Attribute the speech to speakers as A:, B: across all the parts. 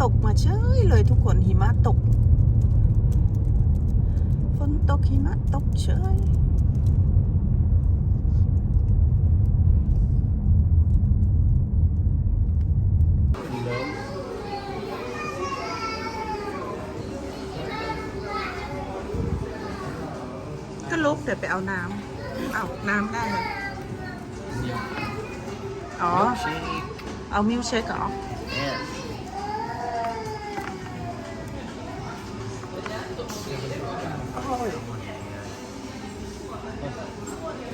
A: ตกมาเฉยเลยทุกคนหิมะตก ฝนตกหิมะตกเฉยก็ลุกเดี๋ยวไปเอาน้ำเอาน้ำได้เลยอ๋อ เอามิลค์เชคเหรอ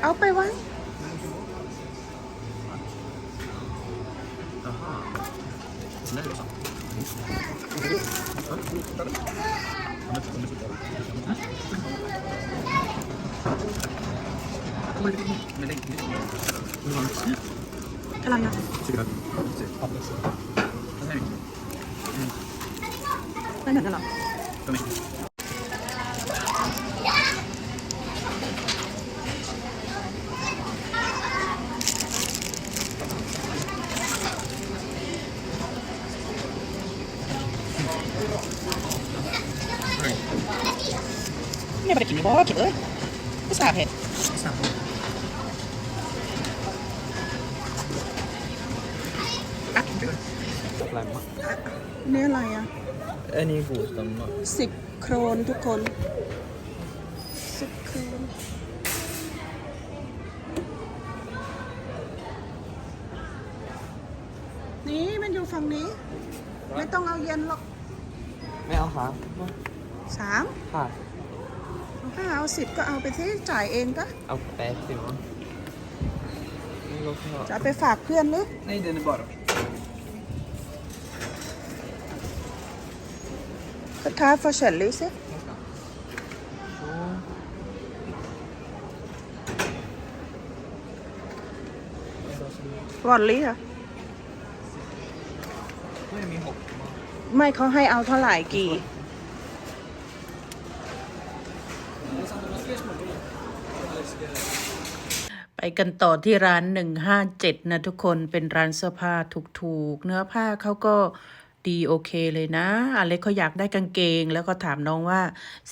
A: เอาไปไว้ อะไรอะไม่เหมือนกันเหรอ เนี่ยไปกินบ่กินเอ้ยไม่ทราบ เหตุอะ
B: อะไรมะ
A: นี่อะไรอะ
B: อันนี้กูสมมติ
A: สิบโครนทุกคน สิบโครนนี่มันอยู่ฝั่งนี้ ไม่ต้องเอาเย็นหรอก
B: ไม่เอาครับ
A: สาม
B: ค่ะ
A: ถ้าเอาสิบก็เอาไปที่จ่ายเองก็
B: เอาแปดสิบมั้งไม่รู้เขา
A: จะเอาไปฝากเพื่อนหรือ
B: Nej, den är bara...
A: ก็ท้าฟอร์เชนลิสิ
B: Så.
A: วอนลี่ค่ะ
B: Nu är det min hopp.
A: ไม่เขาให้เอาเท่าไหร่กี่ ไป กันต่อที่ร้าน 157 นะทุกคนเป็นร้านเสื้อผ้าถูกๆ เนื้อผ้าเขาก็ดีโอเคเลยนะอเล็กเขาอยากได้กางเกง แล้วก็ถามน้องว่า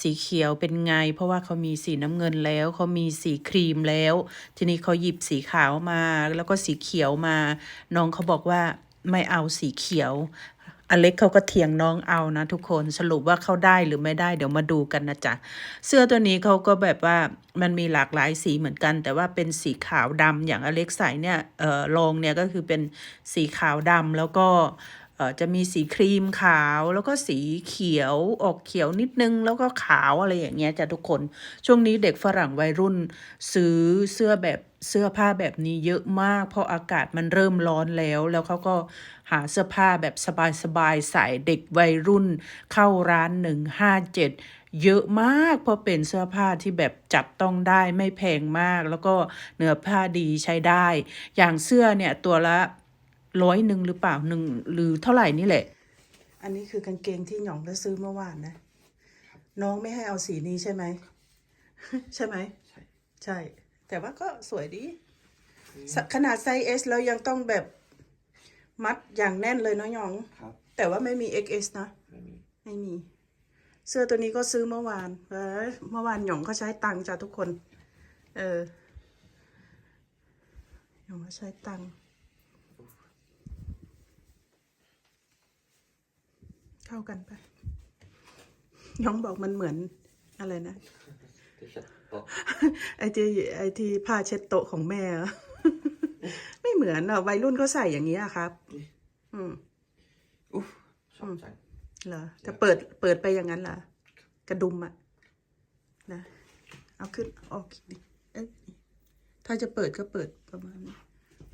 A: สีเขียวเป็นไง เพราะว่าเขามีสีน้ำเงินแล้วเขามีสีครีมแล้ว ทีนี้เขาหยิบสีขาวมา แล้วก็สีเขียวมา น้องเขาบอกว่าไม่เอาสีเขียว อเล็กเขาก็เถียงน้องเอานะทุกคนสรุปว่าเขาได้หรือไม่ได้เดี๋ยวมาดูกันนะจ๊ะ เสื้อตัวนี้เขาก็แบบว่ามันมีหลากหลายสีเหมือนกัน แต่ว่าเป็นสีขาวดำอย่างอเล็กใส่เนี่ยเอ่อลองเนี่ยก็คือเป็นสีขาวดำแล้วก็ จะมีสีครีมขาวแล้วก็สีเขียวออกเขียวนิดนึง แล้วก็ขาวอะไรอย่างเงี้ยจ้ะทุกคน ช่วงนี้เด็กฝรั่งวัยรุ่น ซื้อเสื้อแบบเสื้อผ้าแบบนี้เยอะมาก เพราะอากาศมันเริ่มร้อนแล้ว แล้วเขาก็หาเสื้อผ้าแบบสบายๆใส่เด็กวัยรุ่น เข้าร้านหนึ่งห้าเจ็ดเยอะมากเพราะเป็นเสื้อผ้าที่แบบจับต้องได้ไม่แพงมาก แล้วก็เนื้อผ้าดีใช้ได้ อย่างเสื้อเนี่ยตัวละ ร้อยหนึ่งหรือเปล่าหนึ่งหรือเท่าไหร่นี่แหละ อันนี้คือกางเกงที่หยองได้ซื้อเมื่อวานนะ น้องไม่ให้เอาสีนี้ใช่ไหม ใช่ไหม
B: ใช่
A: ใช่ แต่ว่าก็สวยดีสขนาดไซส์ S แล้วยังต้องแบบมัดอย่างแน่นเลยเนาะหยอง
B: ครับ
A: แต่ว่าไม่มี XS นะ
B: ไม่มี
A: ไม่มี เสื้อตัวนี้ก็ซื้อเมื่อวานเอ้ยเมื่อวานหยองก็ใช้ตังค์จ้ะทุกคน เออหยองก็ใช้ตังค์ เข้ากันไปหยองบอกมันเหมือนอะไรนะ
B: Det är jättebra.
A: ไอที่ไอที่ผ้าเช็ดโต๊ะของแม่อะไม่เหมือนอะวัยรุ่นก็ใส่อย่างนี้ยครับ อืม
B: Uff, tjafsang.
A: เหรอจะเปิดเปิดไปอย่างนั้นเหรอกระดุมอะนะเอาขึ้นออกอีกดิเอ้ยถ้าจะเปิดก็เปิดประมาณนี้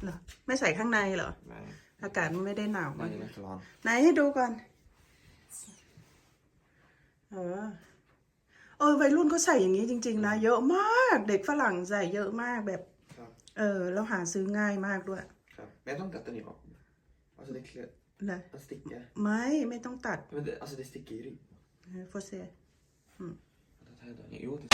A: เหรอไม่ใส่ข้างในเหรอ
B: Nej,
A: อากาศมันไม่ได้หนาวมาก
B: nej, den är för varm.
A: ไหนให้ดูก่อน เออเออวัยรุ่นเขาใส่อย่างนี้จริง ๆ นะ เยอะมากเด็กฝรั่งใส่เยอะมากแบบ
B: ครับ
A: เออ แล้วหาซื้อง่ายมากด้วย
B: ครับ. Men jag tror inte att den är bra. Alltså det klär...
A: นะ
B: Den sticker.
A: ไม่ไม่ต้องตัด
B: Men det, alltså det sticker i rygg.
A: โฟเซ
B: Vänta, här då. Jo, det...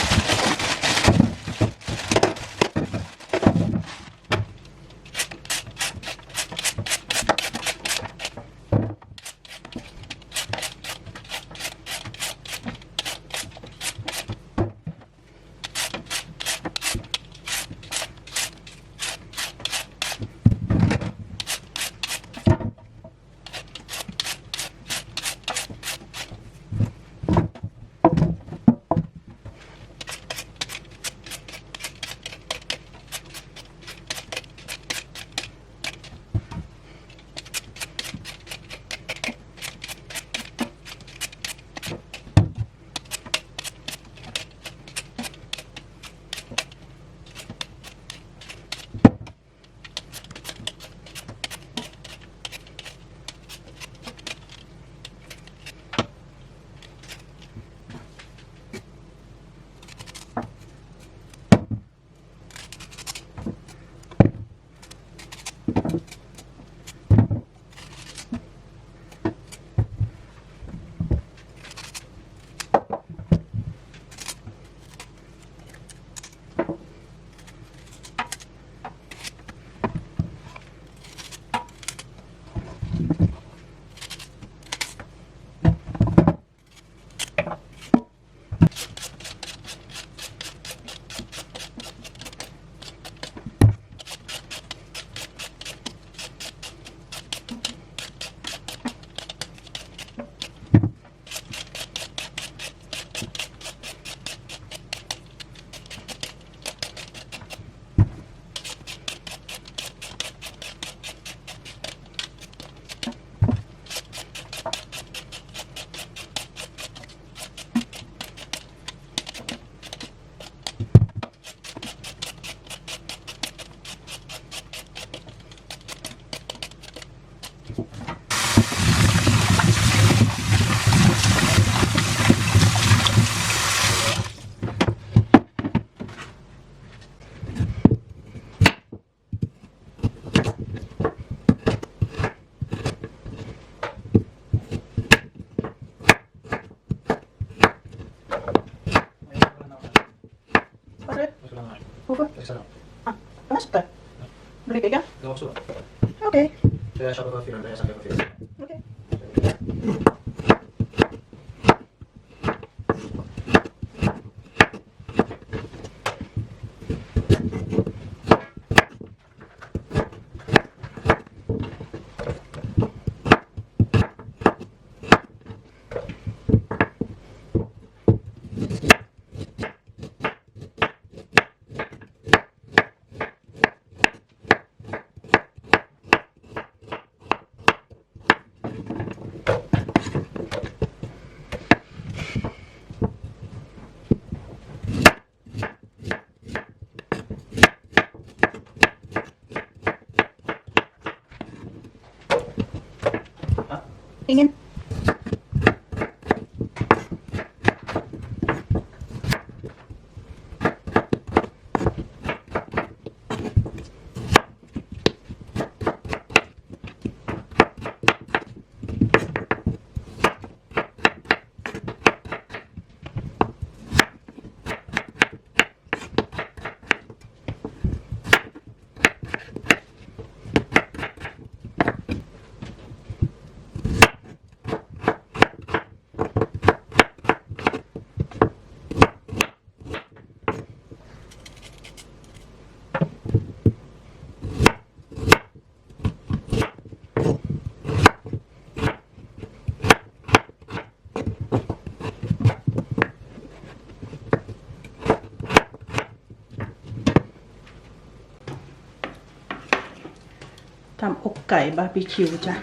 A: ทำอกไก่บาร์บีคิวจ้ะ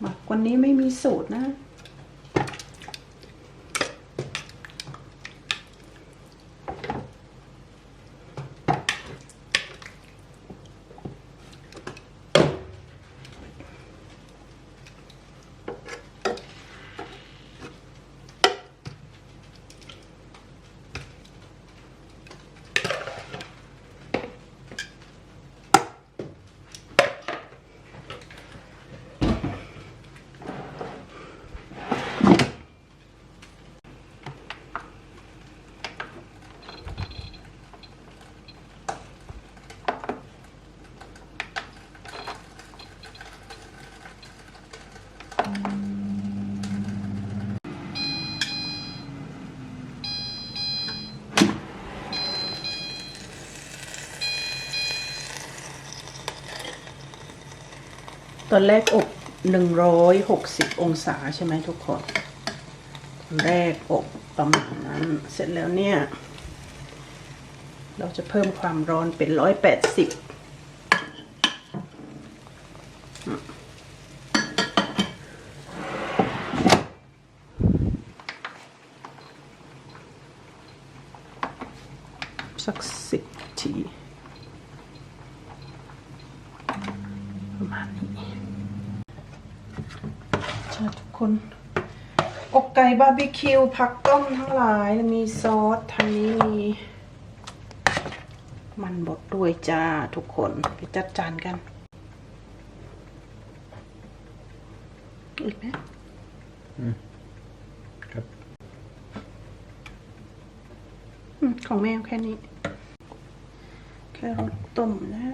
A: หมักวันนี้ไม่มีสูตรนะ ตอนแรกอบ 160 องศาใช่ไหมทุกคนตอนแรกอบประมาณนั้น เสร็จแล้วเนี่ย เราจะเพิ่มความร้อนเป็น 180 บาร์บีคิวผักต้มทั้งหลายมีซอสทางนี้มีมันบดด้วยจ้าทุกคนไปจัดจานกัน อีกไหม
B: ครับ
A: อืมของแม่แค่นี้ แค่รสต้มนะ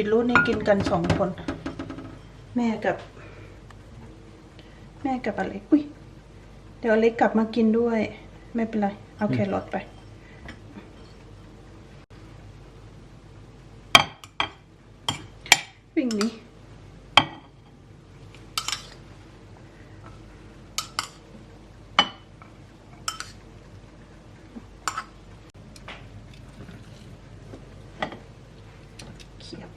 A: บีทรูทนี่กินกันสองคน แม่กับ แม่กับอเล็กอุ้ยเดี๋ยวอเล็กกลับมากินด้วย ไม่เป็นไร เอาแครอทไป วิ่งนี้ เขียบ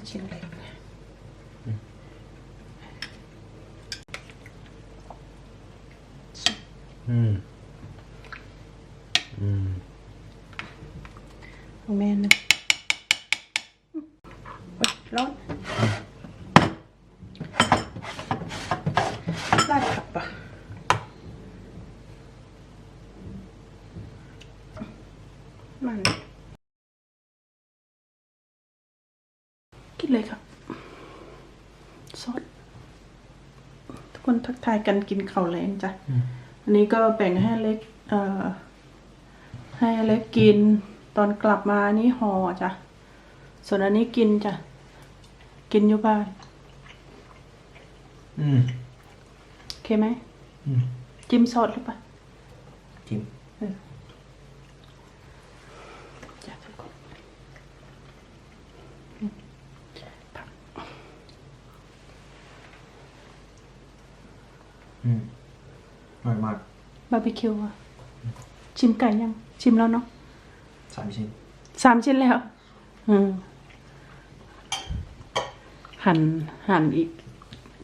A: แม่เอาชิ้นเล็ก
B: อืม อืม
A: ของแม่หนึงโอ๊ยร้อนราดผักปะ มันกิน เลยครับซอสทุกคนทักทายกันกินข้าวแรงจ้ะอันนี้ก็แบ่งให้อเล็ก เอ่อ ให้อเล็กกิน ตอนกลับมาอันนี้ห่อจ้ะส่วนอันนี้กินจ้ะกินอยู่บ้าน
B: อืม
A: โอเคไหม
B: อืม
A: จิ้มซอสหรือเปล่า
B: จิ้ม
A: จ้ะทุกคน
B: อืมอร่อยมาก
A: บาร์บีคิวอะชิมไก่ยัง ชิมแล้วเนาะ
B: สามชิ้น
A: สามชิ้นแล้ว อืมหั่นหั่นอีก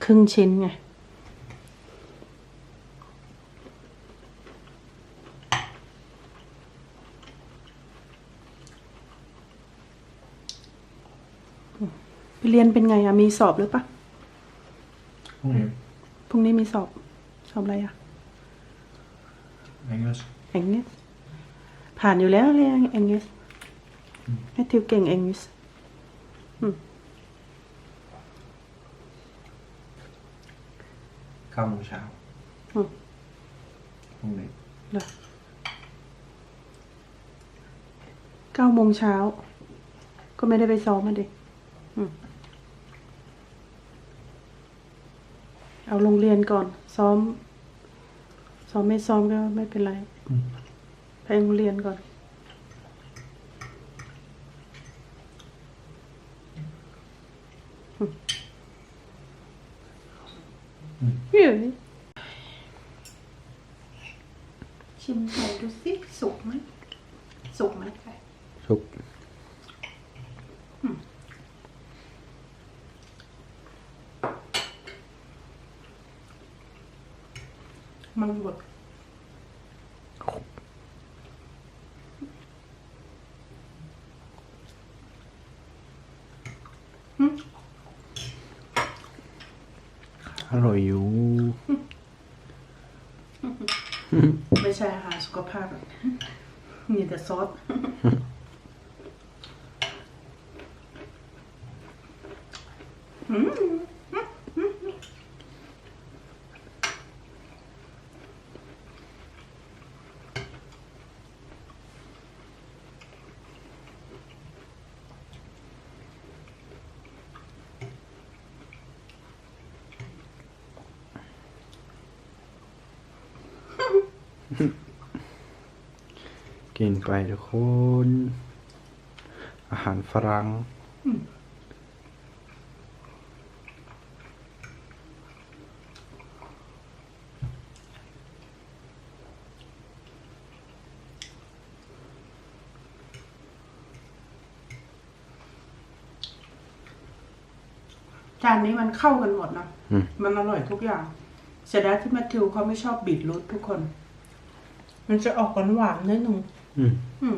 A: ครึ่งชิ้นไง ไปเรียนเป็นไงอะมีสอบหรือปะ
B: พรุ่งนี้
A: พรุ่งนี้มีสอบส อบอะไรอะ
B: อังกฤษ
A: เองเนี่ยผ่านอยู่แล้วเลยเองเนี่ยแมทธิวเก่งเองเนี่ย
B: เก้าโมงเช้า
A: อืม
B: พรุ่งนี้
A: เหรอเก้าโมงเช้า ก็ไม่ได้ไปซ้อมมาเด็กเอาโรงเรียนก่อน ซ้อม ซ้อมไม่ซ้อมก็ไม่เป็นไรไปโรงเรียนก่อนเฮ้ยชิมไก่ดูสิสุกไหมสุกไหมไก่
B: สุก
A: มันบดหึ
B: อร่อยอยู่
A: ไม่ใช่อาหารสุขภาพหรอกมีแต่ซอส
C: กินไปทุกคน อาหารฝรั่ง
A: จานนี้มันเข้ากันหมดนะ
C: อืม
A: มันอร่อยทุกอย่าง เสียดายที่แมทธิวเขาไม่ชอบบีทรูททุกคน มันจะออกหวานหวานๆนิดนึง
C: อืม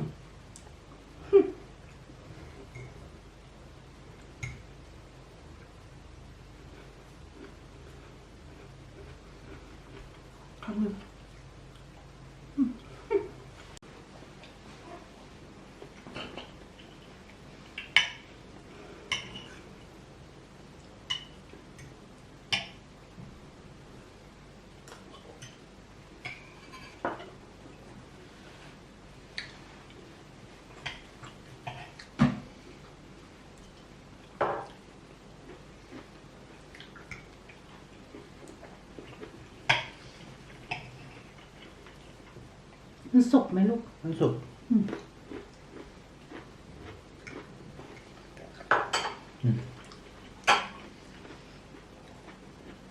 A: มันสุกไหมลูก
B: มันสุก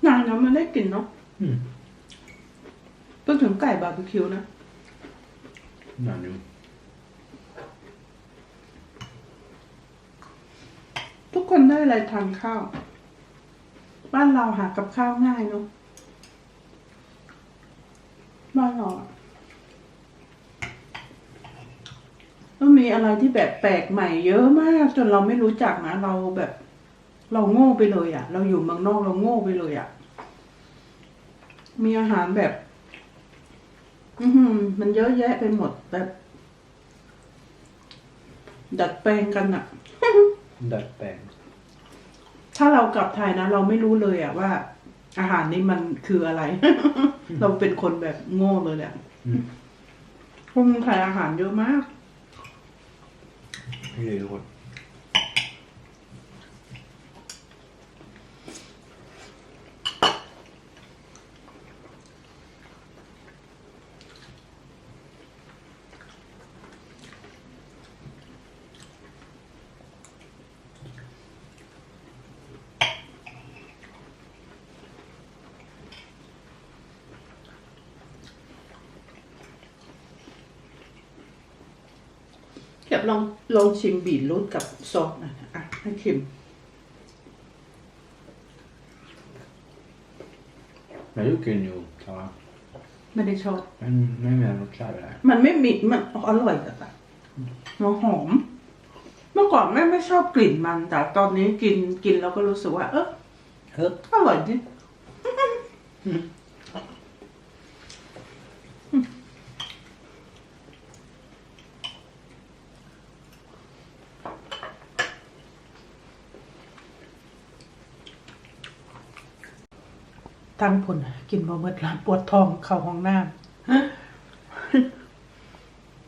A: นานแล้วมันได้กลิ่นเนาะ
B: อืม
A: พูดถึงไก่บาร์บีคิวนะ
B: นานอยู่
A: ทุกคนได้อะไรทานข้าว บ้านเราหากับข้าวง่ายเนาะบ้านเราอะต้อง มีอะไรที่แบบแปลกใหม่เยอะมาก จนเราไม่รู้จักนะเราแบบ เราโง่ไปเลยอะเราอยู่เมืองนอกเราโง่ไปเลยอะมีอาหารแบบ อือหือมันเยอะแยะไปหมดแบบดัดแปลงกันอะ
C: ดัดแปลง
A: ถ้าเรากลับไทยนะเราไม่รู้เลยอะว่า อาหารนี้มันคืออะไร เราเป็นคนแบบโง่เลยแหละ
C: อืม
A: คนไทยอาหารเยอะมาก
C: นี่เล ยทุกคน
A: เดี๋ยวลองลองชิมบีทรูทกับซอสหน่อยนะอะให้ชิม
C: Men du kan ju ta
A: ไม่ได้ชอบ
C: men ไม่มีรสชาติอะไร
A: มันไม่มีมันอร่อยแต่แบบมันหอม เมื่อก่อนแม่ไม่ชอบกลิ่นมัน แต่ตอนนี้กินกินแล้วก็รู้สึกว่า เออ
C: เฮ้ย
A: อร่อยดิ ตั้งผลกินบะเมิดร้านปวดท้องเข้าห้องน้ำ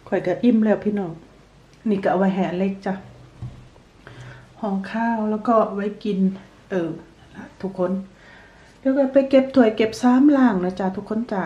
A: ข่อยก็อิ่มแล้วพี่น้อง นี่ก็เอาไว้แห่เล็กจ้ะห่อข้าวแล้วก็ไว้กิน เออทุกคน แล้วก็ไปเก็บถ้วยเก็บซ้ำล่างนะจ๊ะทุกคนจ้า